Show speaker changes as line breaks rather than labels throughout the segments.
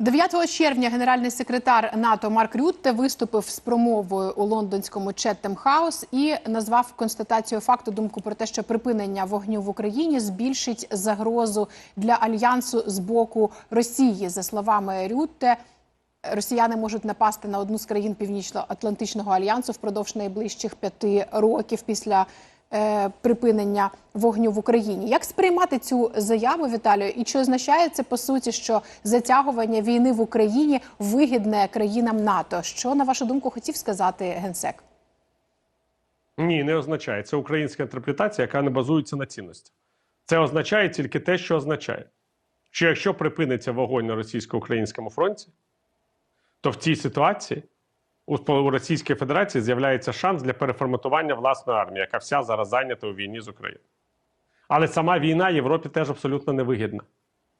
9 червня генеральний секретар НАТО Марк Рютте виступив з промовою у лондонському Четтем Хаус і назвав констатацію факту думку про те, що припинення вогню в Україні збільшить загрозу для альянсу з боку Росії. За словами Рютте, росіяни можуть напасти на одну з країн Північно-Атлантичного альянсу впродовж найближчих п'яти років після припинення вогню в Україні. Як сприймати цю заяву, Віталію? І чи означає це по суті, що затягування війни в Україні вигідне країнам НАТО? Що на вашу думку хотів сказати генсек?
Ні, не означає. Це українська інтерпретація, яка не базується на цінності. Це означає тільки те, що означає, що якщо припиниться вогонь на російсько-українському фронті, то в цій ситуації у Російській Федерації з'являється шанс для переформатування власної армії, яка вся зараз зайнята у війні з Україною. Але сама війна Європі теж абсолютно невигідна,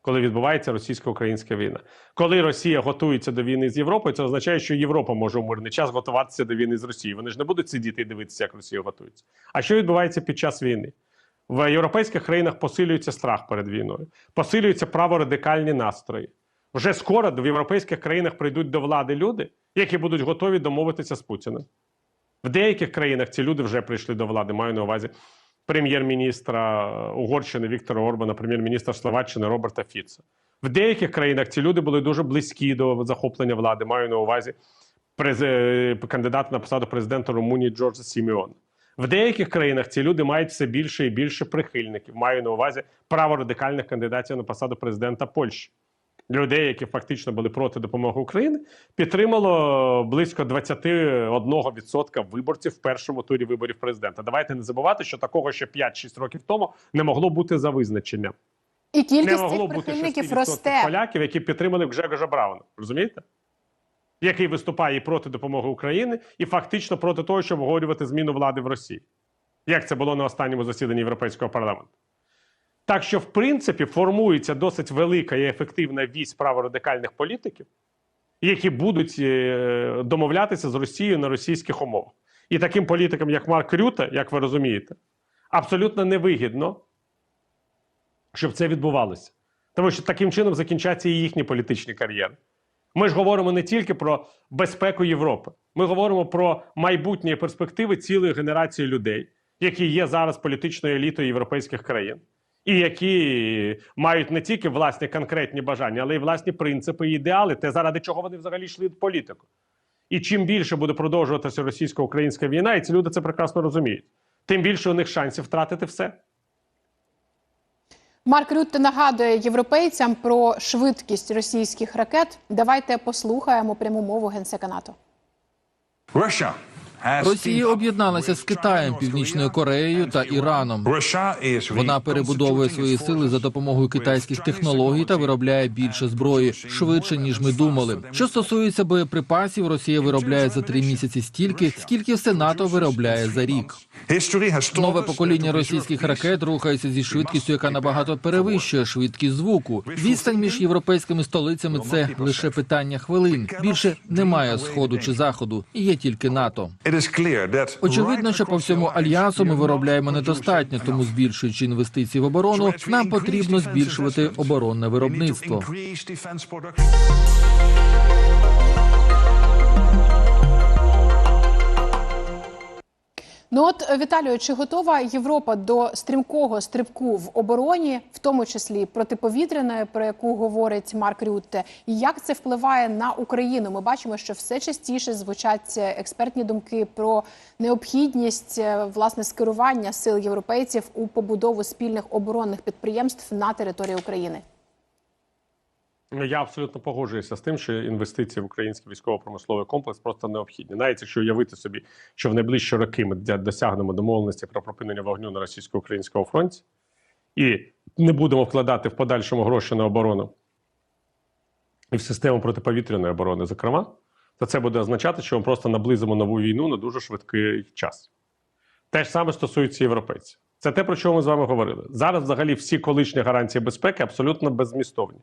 коли відбувається російсько-українська війна. Коли Росія готується до війни з Європою, це означає, що Європа може у мирний час готуватися до війни з Росією. Вони ж не будуть сидіти і дивитися, як Росія готується. А що відбувається під час війни? В європейських країнах посилюється страх перед війною, посилюються праворадикальні настрої. Вже скоро в європейських країнах прийдуть до влади люди, які будуть готові домовитися з Путіним. В деяких країнах ці люди вже прийшли до влади. Маю на увазі прем'єр-міністра Угорщини Віктора Орбана, прем'єр-міністра Словаччини Роберта Фіца. В деяких країнах ці люди були дуже близькі до захоплення влади. Маю на увазі през... е, кандидата на посаду президента Румунії Джорджа Сімеона. В деяких країнах ці люди мають все більше і більше прихильників. Маю на увазі праворадикальних кандидатів на посаду президента Польщі. Людей, які фактично були проти допомоги України, підтримало близько 21% виборців в першому турі виборів президента. Давайте не забувати, що такого ще 5-6 років тому не могло бути за визначенням.
І
Не
кількість
могло
цих прихильників росте.
поляків, які підтримали Гжегожа Брауна. Розумієте? Який виступає і проти допомоги України, і фактично проти того, щоб обговорювати зміну влади в Росії. Як це було на останньому засіданні Європейського парламенту. Так що, в принципі, формується досить велика і ефективна вісь праворадикальних політиків, які будуть е, домовлятися з Росією на російських умовах. І таким політикам, як Марк Рюте, як ви розумієте, абсолютно невигідно, щоб це відбувалося. Тому що таким чином закінчаться і їхні політичні кар'єри. Ми ж говоримо не тільки про безпеку Європи, ми говоримо про майбутні перспективи цілої генерації людей, які є зараз політичною елітою європейських країн, і які мають не тільки власні конкретні бажання, але й власні принципи і ідеали, те, заради чого вони взагалі йшли в політику. І чим більше буде продовжуватися російсько-українська війна, і ці люди це прекрасно розуміють, тим більше у них шансів втратити все.
Марк Рютте нагадує європейцям про швидкість російських ракет. Давайте послухаємо пряму мову генсека НАТО.
Росія об'єдналася з Китаєм, Північною Кореєю та Іраном. Вона перебудовує свої сили за допомогою китайських технологій та виробляє більше зброї швидше ніж ми думали. Що стосується боєприпасів, Росія виробляє за три місяці стільки, скільки все НАТО виробляє за рік. Нове покоління російських ракет рухається зі швидкістю, яка набагато перевищує швидкість звуку. Відстань між європейськими столицями це лише питання хвилин. Більше немає сходу чи заходу, і є тільки НАТО. Очевидно, що по всьому альянсу ми виробляємо недостатньо, тому збільшуючи інвестиції в оборону, нам потрібно збільшувати оборонне виробництво.
Ну от Віталію, чи готова Європа до стрімкого стрибку в обороні, в тому числі протиповітряної, про яку говорить Марк Рютте, і як це впливає на Україну? Ми бачимо, що все частіше звучать е, експертні думки про необхідність е, власне скерування сил європейців у побудову спільних оборонних підприємств на території України.
Я абсолютно погоджуюся з тим, що інвестиції в український військово-промисловий комплекс просто необхідні. Навіть якщо уявити собі, що в найближчі роки ми досягнемо домовленості про припинення вогню на російсько-українському фронті і не будемо вкладати в подальшому гроші на оборону і в систему протиповітряної оборони, зокрема, то це буде означати, що ми просто наблизимо нову війну на дуже швидкий час. Те ж саме стосується європейців. Це те, про що ми з вами говорили. Зараз, взагалі, всі колишні гарантії безпеки абсолютно беззмістовні.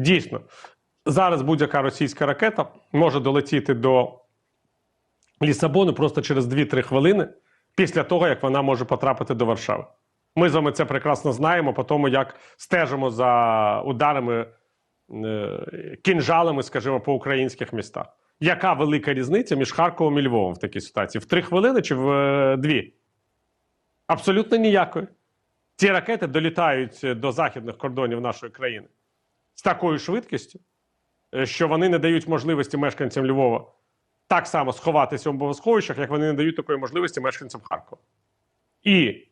Дійсно, зараз будь-яка російська ракета може долетіти до Лісабону просто через 2-3 хвилини після того, як вона може потрапити до Варшави. Ми з вами це прекрасно знаємо, по тому як стежимо за ударами е, кінжалами, скажімо, по українських містах. Яка велика різниця між Харковом і Львовом в такій ситуації? В три хвилини чи в е, дві? Абсолютно ніякої. Ці ракети долітають до західних кордонів нашої країни з такою швидкістю, е, що вони не дають можливості мешканцям Львова так само сховатися в бомбосховищах, як вони не дають такої можливості мешканцям Харкова. І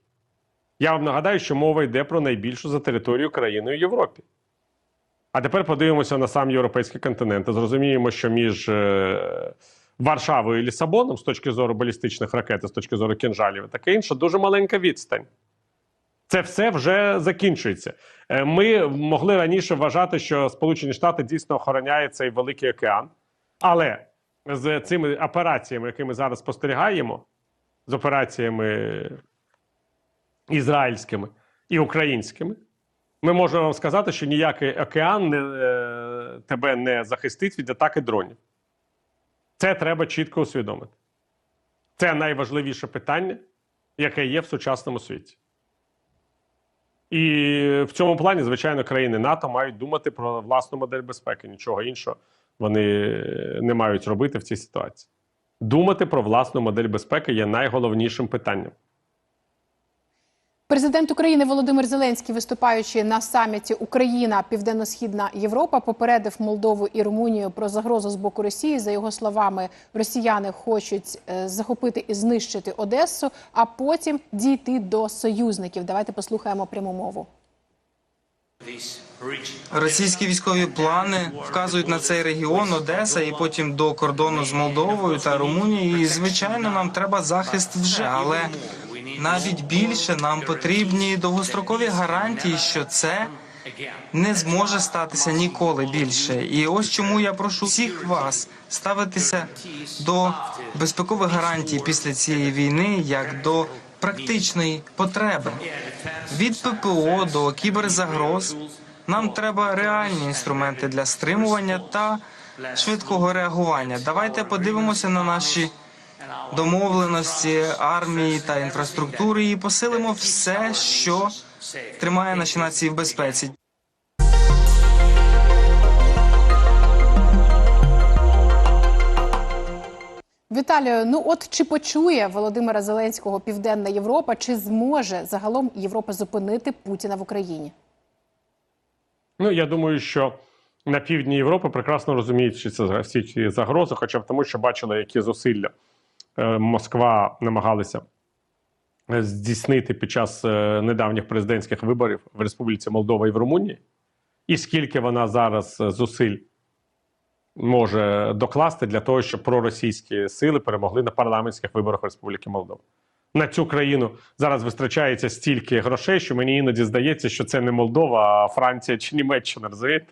я вам нагадаю, що мова йде про найбільшу за територію країни у Європі. А тепер подивимося на сам європейський континент і зрозуміємо, що між е, Варшавою і Лісабоном, з точки зору балістичних ракет, з точки зору кінжалів, таке інше, дуже маленька відстань. Це все вже закінчується. Е, Ми могли раніше вважати, що Сполучені Штати дійсно охороняє цей великий океан, але з цими операціями, які ми зараз спостерігаємо, з операціями ізраїльськими і українськими, ми можемо вам сказати, що ніякий океан не, е, тебе не захистить від атаки дронів. Це треба чітко усвідомити. Це найважливіше питання, яке є в сучасному світі. І в цьому плані, звичайно, країни НАТО мають думати про власну модель безпеки. Нічого іншого вони не мають робити в цій ситуації. Думати про власну модель безпеки є найголовнішим питанням.
Президент України Володимир Зеленський, виступаючи на саміті Україна Південно-Східна Європа, попередив Молдову і Румунію про загрозу з боку Росії. За його словами, росіяни хочуть е, захопити і знищити Одесу, а потім дійти до союзників. Давайте послухаємо пряму мову.
Російські військові плани вказують на цей регіон Одеса і потім до кордону з Молдовою та Румунією. І звичайно, нам треба захист вже, але навіть більше нам потрібні довгострокові гарантії, що це не зможе статися ніколи більше. І ось чому я прошу всіх вас ставитися до безпекових гарантій після цієї війни як до практичної потреби від ППО до кіберзагроз. Нам треба реальні інструменти для стримування та швидкого реагування. Давайте подивимося на наші домовленості армії та інфраструктури і посилимо все, що тримає наші нації в безпеці.
Віталію, ну от чи почує Володимира Зеленського Південна Європа, чи зможе загалом Європа зупинити Путіна в Україні?
Ну, я думаю, що на півдні Європи прекрасно розуміють що це всі ці загрози, хоча б тому, що бачили, які зусилля Москва намагалася е, здійснити під час е, недавніх президентських виборів в Республіці Молдова і в Румунії, і скільки вона зараз е, зусиль може докласти для того, щоб проросійські сили перемогли на парламентських виборах Республіки Молдова. На цю країну зараз витрачається стільки грошей, що мені іноді здається, що це не Молдова, а Франція чи Німеччина. Розумієте?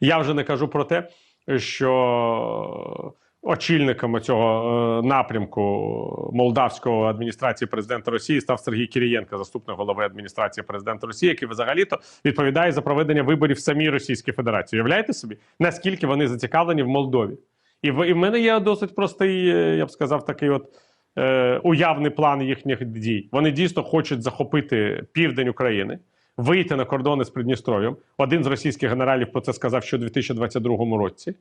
Я вже не кажу про те, що очільником цього е, напрямку молдавського адміністрації президента Росії став Сергій Кірієнко, заступник голови адміністрації президента Росії, який взагалі-то відповідає за проведення виборів в самій Російській Федерації. Уявляєте собі, наскільки вони зацікавлені в Молдові? І в, і в мене є досить простий, е, я б сказав, такий от е, уявний план їхніх дій. Вони дійсно хочуть захопити південь України, вийти на кордони з Придністров'ям. Один з російських генералів про це сказав ще у 2022 році.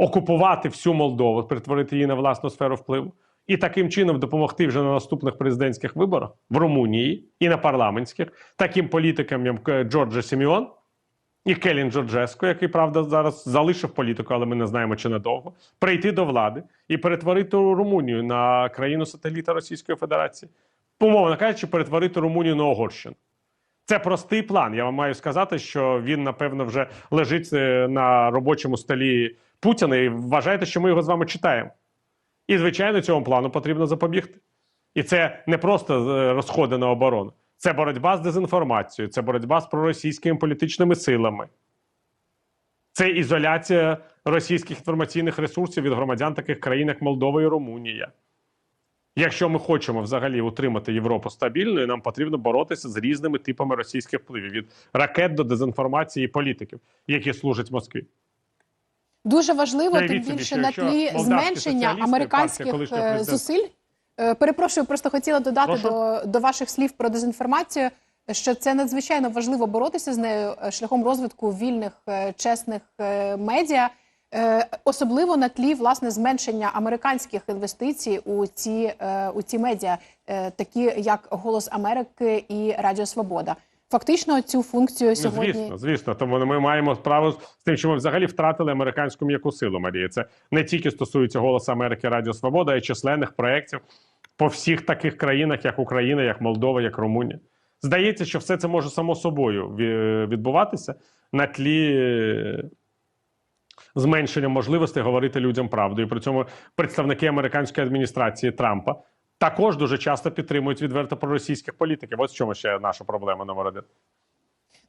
Окупувати всю Молдову, перетворити її на власну сферу впливу, і таким чином допомогти вже на наступних президентських виборах в Румунії і на парламентських таким політикам, як е, Джорджа Сіміон і Келін Джорджеско, який правда зараз залишив політику, але ми не знаємо чи надовго, прийти до влади і перетворити Румунію на країну сателіта Російської Федерації, умовно кажучи, перетворити Румунію на Угорщину. Це простий план. Я вам маю сказати, що він напевно вже лежить е, на робочому столі Путіна, і вважаєте, що ми його з вами читаємо. І, звичайно, цьому плану потрібно запобігти. І це не просто е, розходи на оборону, це боротьба з дезінформацією, це боротьба з проросійськими політичними силами. Це ізоляція російських інформаційних ресурсів від громадян таких країн, як Молдова і Румунія. Якщо ми хочемо взагалі утримати Європу стабільною, нам потрібно боротися з різними типами російських впливів від ракет до дезінформації і політиків, які служать Москві.
Дуже важливо, тим більше на тлі зменшення американських е, зусиль. Е, Перепрошую, просто хотіла додати
Прошу?
до, до ваших слів про дезінформацію. що це надзвичайно важливо боротися з нею е, шляхом розвитку вільних, чесних медіа, особливо на тлі власне зменшення американських інвестицій у ці, у ці медіа, такі як Голос Америки і Радіо Свобода. Фактично цю функцію
Ну,
сьогодні
Звісно, звісно. Тому ми маємо справу з тим, що ми взагалі втратили американську м'яку силу. Марія. Це не тільки стосується голосу Америки Радіо Свобода, а й численних проєктів по всіх таких країнах, як Україна, як Молдова, як Румунія. Здається, що все це може само собою відбуватися на тлі е, зменшення можливостей говорити людям правду. І при цьому представники американської адміністрації Трампа також дуже часто підтримують відверто проросійських політиків. Ось в чому ще наша проблема номер один.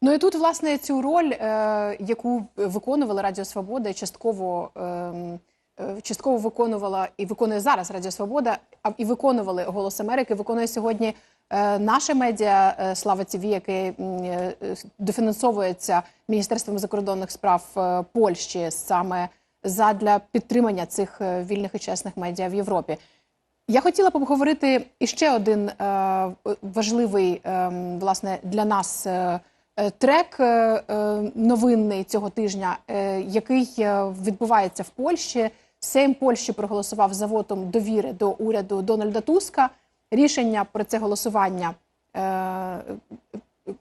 Ну і тут, власне, цю роль, е, яку виконували Радіо Свобода, частково, ем, е, частково виконувала і виконує зараз Радіо Свобода, а і виконували Голос Америки. Виконує сьогодні е, наше медіа е, Слава ТВ, яке е, е, дофінансовується Міністерством закордонних справ е, Польщі саме задля підтримання цих е, вільних і чесних медіа в Європі. Я хотіла б обговорити іще один е, важливий е, власне для нас е, е, трек е, е, новинний цього тижня, е, який е, відбувається в Польщі. Сейм Польщі проголосував за вотом довіри до уряду Дональда Туска. Рішення про це голосування, е,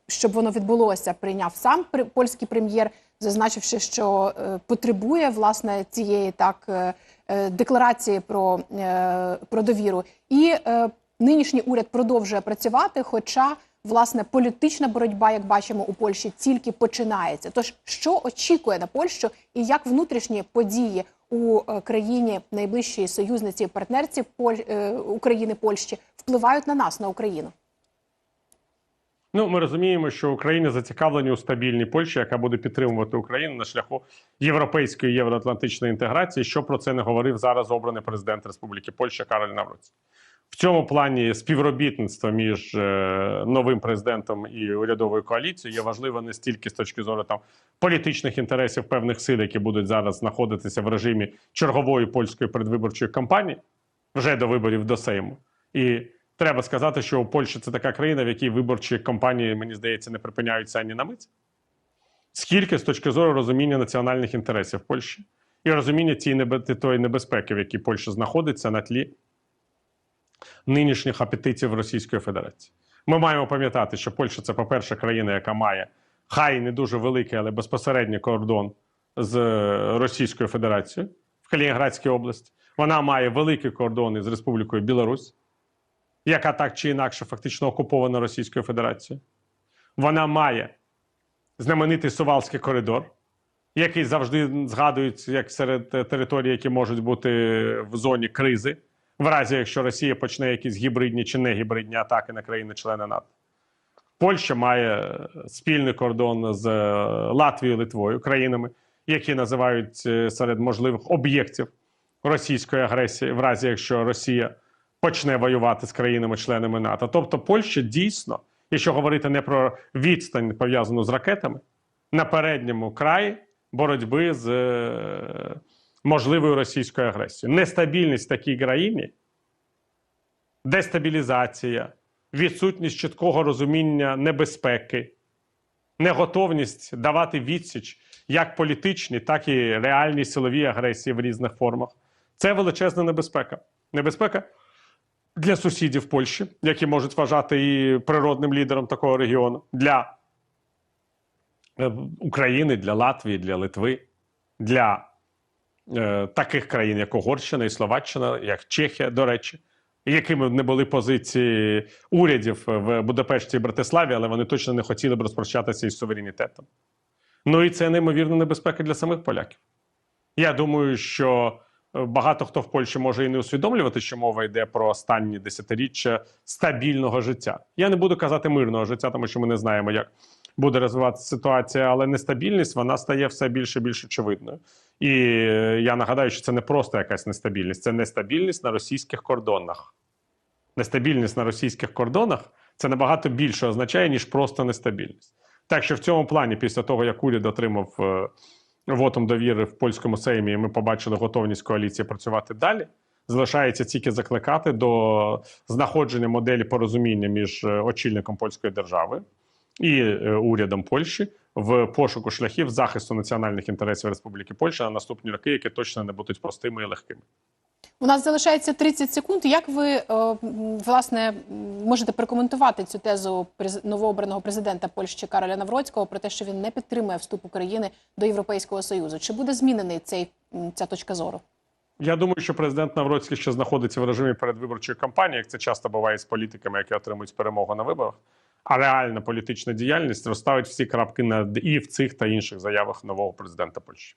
щоб воно відбулося, прийняв сам польський прем'єр, зазначивши, що потребує власне цієї так декларації про, е, про довіру. І е, нинішній уряд продовжує працювати, хоча власне політична боротьба, як бачимо у Польщі, тільки починається. Тож що очікує на Польщу, і як внутрішні події у е, країні найближчій союзниці партнерці Поль... е, України Польщі впливають на нас, на Україну?
Ну, ми розуміємо, що Україна зацікавлені у стабільній Польщі, яка буде підтримувати Україну на шляху європейської євроатлантичної інтеграції. Що про це не говорив зараз обраний президент Республіки Польща Кароль Навроць. В цьому плані співробітництво між е, новим президентом і урядовою коаліцією є важливо не стільки з точки зору там політичних інтересів певних сил, які будуть зараз знаходитися в режимі чергової польської передвиборчої кампанії вже до виборів до Сейму. І треба сказати, що Польща це така країна, в якій виборчі кампанії, мені здається, не припиняються ані на мить. Скільки з точки зору розуміння національних інтересів Польщі і розуміння цієї тої небезпеки, в якій Польща знаходиться на тлі нинішніх апетитів Російської Федерації. Ми маємо пам'ятати, що Польща це, по-перше, країна, яка має хай не дуже великий, але безпосередній кордон з е, Російською Федерацією в Калінінградській області. Вона має великий кордон із Республікою Білорусь, яка так чи інакше фактично окупована Російською Федерацією. Вона має знаменитий Сувалський коридор, який завжди згадують як серед територій, які можуть бути в зоні кризи, в разі якщо Росія почне якісь гібридні чи не гібридні атаки на країни-члени НАТО. Польща має спільний кордон з е, Латвією, Литвою, країнами, які називають е, серед можливих об'єктів російської агресії, в разі якщо Росія почне воювати з країнами-членами НАТО. Тобто, Польща дійсно, якщо говорити не про відстань пов'язану з ракетами, на передньому краї боротьби з е, можливою російською агресією. Нестабільність такій країні, дестабілізація, відсутність чіткого розуміння небезпеки, неготовність давати відсіч як політичній, так і реальній силовій агресії в різних формах. Це величезна небезпека. Небезпека для сусідів Польщі, які можуть вважати і природним лідером такого регіону, для е, України, для Латвії, для Литви, для е, таких країн, як Угорщина і Словаччина, як Чехія, до речі, якими не були позиції урядів в Будапешті і Братиславі, але вони точно не хотіли б розпрощатися із суверенітетом. Ну і це неймовірна небезпека для самих поляків. Я думаю, що багато хто в Польщі може і не усвідомлювати, що мова йде про останні десятиріччя стабільного життя. Я не буду казати мирного життя, тому що ми не знаємо, як буде розвиватися ситуація, але нестабільність вона стає все більше і більш очевидною. І е, я нагадаю, що це не просто якась нестабільність, це нестабільність на російських кордонах. Нестабільність на російських кордонах це набагато більше означає, ніж просто нестабільність. Так що в цьому плані, після того, як уряд отримав е, вотом довіри в польському сеймі, і ми побачили готовність коаліції працювати далі. Залишається тільки закликати до знаходження моделі порозуміння між е, очільником польської держави і е, урядом Польщі в пошуку шляхів захисту національних інтересів Республіки Польща на наступні роки, які точно не будуть простими і легкими.
У нас залишається 30 секунд. Як ви е, власне можете прокоментувати цю тезу новообраного президента Польщі Кароля Навроцького про те, що він не підтримує вступ України до Європейського союзу? Чи буде змінений цей ця точка зору?
Я думаю, що президент Навроцький ще знаходиться в режимі передвиборчої кампанії, як це часто буває з політиками, які отримують перемогу на виборах. А реальна політична діяльність розставить всі крапки над і в цих та інших заявах нового президента Польщі.